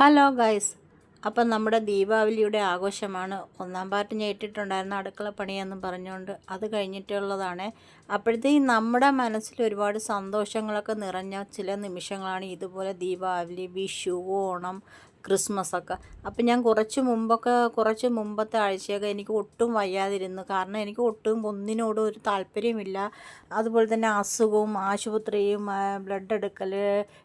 Hello guys അപ്പം നമ്മുടെ ദീപാവലിയുടെ ആഘോഷമാണ്. ഒന്നാം പാർട്ട് ഞാൻ അടുക്കള പണിയെന്നും പറഞ്ഞുകൊണ്ട് അത് കഴിഞ്ഞിട്ടുള്ളതാണ്. അപ്പോഴത്തേക്കും നമ്മുടെ മനസ്സിൽ ഒരുപാട് സന്തോഷങ്ങളൊക്കെ നിറഞ്ഞ ചില നിമിഷങ്ങളാണ് ഇതുപോലെ ദീപാവലി വിഷു ഓണം ക്രിസ്മസ് ഒക്കെ അപ്പം ഞാൻ കുറച്ച് മുമ്പൊക്കെ കുറച്ച് മുമ്പത്തെ ആഴ്ചയൊക്കെ എനിക്ക് ഒട്ടും വയ്യാതിരുന്നു. കാരണം എനിക്ക് ഒട്ടും ഒന്നിനോടും ഒരു താല്പര്യമില്ല. അതുപോലെ തന്നെ അസുഖവും ആശുപത്രിയും ബ്ലഡ് എടുക്കൽ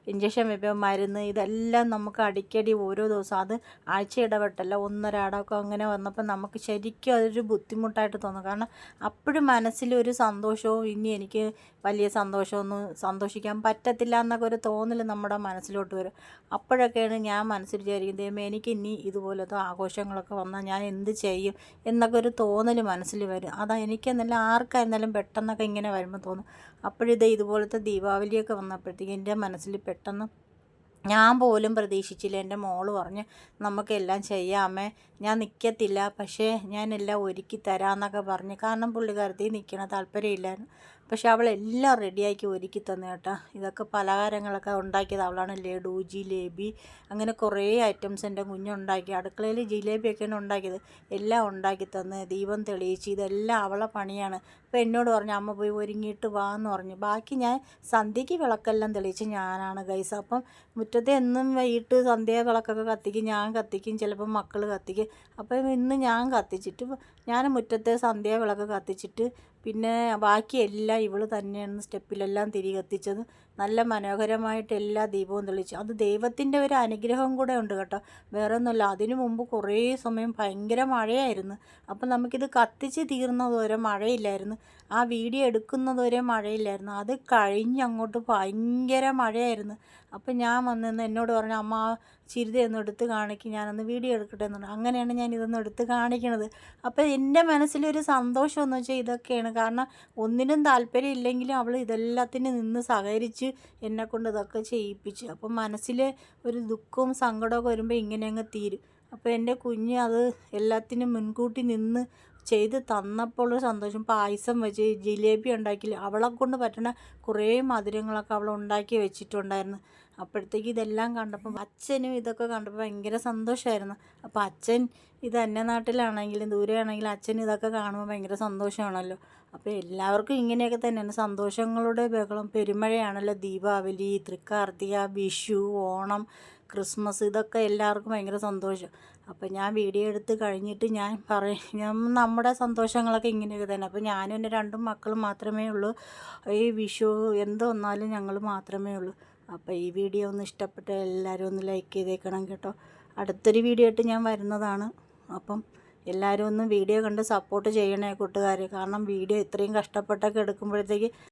ഇഞ്ചക്ഷൻ വെപ്പ് മരുന്ന് ഇതെല്ലാം നമുക്ക് അടിക്കടി ഓരോ ദിവസം. അത് ആഴ്ച ഇടപെട്ടല്ല ഒന്നൊരാടൊക്കെ അങ്ങനെ വന്നപ്പോൾ നമുക്ക് ശരിക്കും അതൊരു ബുദ്ധിമുട്ടായിട്ട് തോന്നും. കാരണം അപ്പോഴും മനസ്സിലൊരു സന്തോഷവും ഇനി എനിക്ക് വലിയ സന്തോഷമൊന്നും സന്തോഷിക്കാൻ പറ്റത്തില്ല എന്നൊക്കെ ഒരു തോന്നൽ നമ്മുടെ മനസ്സിലോട്ട് വരും. അപ്പോഴൊക്കെയാണ് ഞാൻ മനസ്സിൽ വിചാരിക്കും ദൈവമേ എനിക്ക് ഇനി ഇതുപോലത്തെ ആഘോഷങ്ങളൊക്കെ വന്നാൽ ഞാൻ എന്ത് ചെയ്യും? എന്നൊക്കെ ഒരു തോന്നൽ മനസ്സിൽ വരും. അതാ എനിക്കെന്നല്ല ആർക്കായിരുന്നാലും പെട്ടെന്നൊക്കെ ഇങ്ങനെ വരുമ്പോൾ തോന്നും. അപ്പോഴിത് ഇതുപോലത്തെ ദീപാവലിയൊക്കെ വന്നപ്പോഴത്തേക്കും എന്റെ മനസ്സിൽ പെട്ടെന്ന് ഞാൻ പോലും പ്രതീക്ഷിച്ചില്ല. എന്റെ മോൾ പറഞ്ഞ് നമുക്കെല്ലാം ചെയ്യാമേ ഞാൻ നിൽക്കത്തില്ല പക്ഷേ ഞാനെല്ലാം ഒരുക്കി തരാമെന്നൊക്കെ പറഞ്ഞ്. കാരണം പുള്ളിക്കാരത്തി നിൽക്കണ താല്പര്യമില്ലായിരുന്നു. പക്ഷെ അവളെല്ലാം റെഡിയാക്കി ഒരുക്കി തന്നെ കേട്ടോ. ഇതൊക്കെ പലഹാരങ്ങളൊക്കെ ഉണ്ടാക്കിയത് അവളാണ്. ലഡു ജിലേബി അങ്ങനെ കുറേ ഐറ്റംസ് എന്റെ കുഞ്ഞുണ്ടാക്കി അടുക്കളയിൽ ജിലേബിയൊക്കെയാണ് ഉണ്ടാക്കിയത്. എല്ലാം ഉണ്ടാക്കി തന്ന്. ദീപം തെളിയിച്ച് ഇതെല്ലാം അവളെ പണിയാണ്. അപ്പോൾ എന്നോട് പറഞ്ഞു അമ്മ പോയി ഒരുങ്ങിയിട്ട് വാ എന്ന് പറഞ്ഞു. ബാക്കി ഞാൻ സന്ധ്യയ്ക്ക് വിളക്കെല്ലാം തെളിയിച്ച് ഞാനാണ് ഗൈസ്. അപ്പം മുറ്റത്തെ എന്നും വൈകിട്ട് സന്ധ്യ വിളക്കൊക്കെ കത്തിക്കും. ഞാൻ കത്തിക്കും. ചിലപ്പോൾ മക്കൾ കത്തിക്കും. അപ്പം ഇന്ന് ഞാൻ കത്തിച്ചിട്ട് ഞാൻ മുറ്റത്തെ സന്ധ്യ വിളക്ക് കത്തിച്ചിട്ട് പിന്നെ ബാക്കി എല്ലാം ഇവൾ തന്നെയാണ് സ്റ്റെപ്പിലെല്ലാം തിരി കത്തിച്ചത്. നല്ല മനോഹരമായിട്ട് എല്ലാ ദീപവും തെളിച്ചു. അത് ദൈവത്തിന്റെ ഒരു അനുഗ്രഹം കൂടെ ഉണ്ട് കേട്ടോ. വേറെ ഒന്നുമല്ല അതിനു മുമ്പ് കുറേ സമയം ഭയങ്കര മഴയായിരുന്നു. അപ്പം നമുക്കിത് കത്തിച്ച് തീർന്നതുവരെ മഴയില്ലായിരുന്നു. ആ വീഡിയോ എടുക്കുന്നതുവരെ മഴയില്ലായിരുന്നു. അത് കഴിഞ്ഞ് അങ്ങോട്ട് ഭയങ്കര മഴയായിരുന്നു. അപ്പം ഞാൻ വന്നിന്ന് എന്നോട് പറഞ്ഞു അമ്മ ചിരിത ഒന്ന് എടുത്ത് കാണിക്കും. ഞാനൊന്ന് വീഡിയോ എടുക്കട്ടെ എന്നുണ്ട് അങ്ങനെയാണ് ഞാൻ ഇതൊന്ന് എടുത്ത് കാണിക്കണത്. അപ്പോൾ എന്റെ മനസ്സിലൊരു സന്തോഷം എന്ന് വെച്ചാൽ ഇതൊക്കെയാണ് കാരണം ഒന്നിനും താല്പര്യം ഇല്ലെങ്കിലും അവൾ ഇതെല്ലാത്തിനും നിന്ന് സഹകരിച്ച് എന്നെ കൊണ്ട് ഇതൊക്കെ ചെയ്യിപ്പിച്ചു. അപ്പം മനസ്സിൽ ഒരു ദുഃഖവും സങ്കടമൊക്കെ വരുമ്പോൾ ഇങ്ങനെ അങ്ങ് തീരും. അപ്പോൾ എന്റെ കുഞ്ഞ് അത് എല്ലാത്തിനും മുൻകൂട്ടി നിന്ന് ചെയ്ത് തന്നപ്പോൾ സന്തോഷം. പായസം വെച്ച് ജിലേബി ഉണ്ടാക്കി അവളെ കൊണ്ട് പറ്റുന്ന കുറേ മധുരങ്ങളൊക്കെ അവൾ ഉണ്ടാക്കി വെച്ചിട്ടുണ്ടായിരുന്നു. അപ്പോഴത്തേക്ക് ഇതെല്ലാം കണ്ടപ്പം അച്ഛനും ഇതൊക്കെ കണ്ടപ്പോൾ ഭയങ്കര സന്തോഷമായിരുന്നു അപ്പോൾ അച്ഛൻ ഇത് എന്റെ നാട്ടിലാണെങ്കിലും ദൂരെയാണെങ്കിലും അച്ഛൻ ഇതൊക്കെ കാണുമ്പോൾ ഭയങ്കര സന്തോഷമാണല്ലോ. അപ്പോൾ എല്ലാവർക്കും ഇങ്ങനെയൊക്കെ തന്നെയാണ്. സന്തോഷങ്ങളുടെ ബഹളം. പെരുമഴയാണല്ലോ. ദീപാവലി തൃക്കാർത്തിക വിഷു ഓണം ക്രിസ്മസ് ഇതൊക്കെ എല്ലാവർക്കും ഭയങ്കര സന്തോഷം. അപ്പോൾ ഞാൻ വീഡിയോ എടുത്ത് കഴിഞ്ഞിട്ട് ഞാൻ പറയും നമ്മുടെ സന്തോഷങ്ങളൊക്കെ ഇങ്ങനെയൊക്കെ തന്നെ. അപ്പോൾ ഞാനും എന്റെ രണ്ടും മക്കളും മാത്രമേ ഉള്ളൂ. ഈ വിഷു എന്ത് വന്നാലും ഞങ്ങൾ മാത്രമേ ഉള്ളൂ. അപ്പോൾ ഈ വീഡിയോ ഒന്ന് ഇഷ്ടപ്പെട്ട എല്ലാവരും ഒന്ന് ലൈക്ക് ചെയ്തേക്കണം കേട്ടോ. അടുത്തൊരു വീഡിയോ ആയിട്ട് ഞാൻ വരുന്നതാണ്. അപ്പം എല്ലാവരും ഒന്ന് വീഡിയോ കണ്ട് സപ്പോർട്ട് ചെയ്യണേ കൂട്ടുകാർ കാരണം വീഡിയോ ഇത്രയും കഷ്ടപ്പെട്ടൊക്കെ എടുക്കുമ്പോഴത്തേക്ക്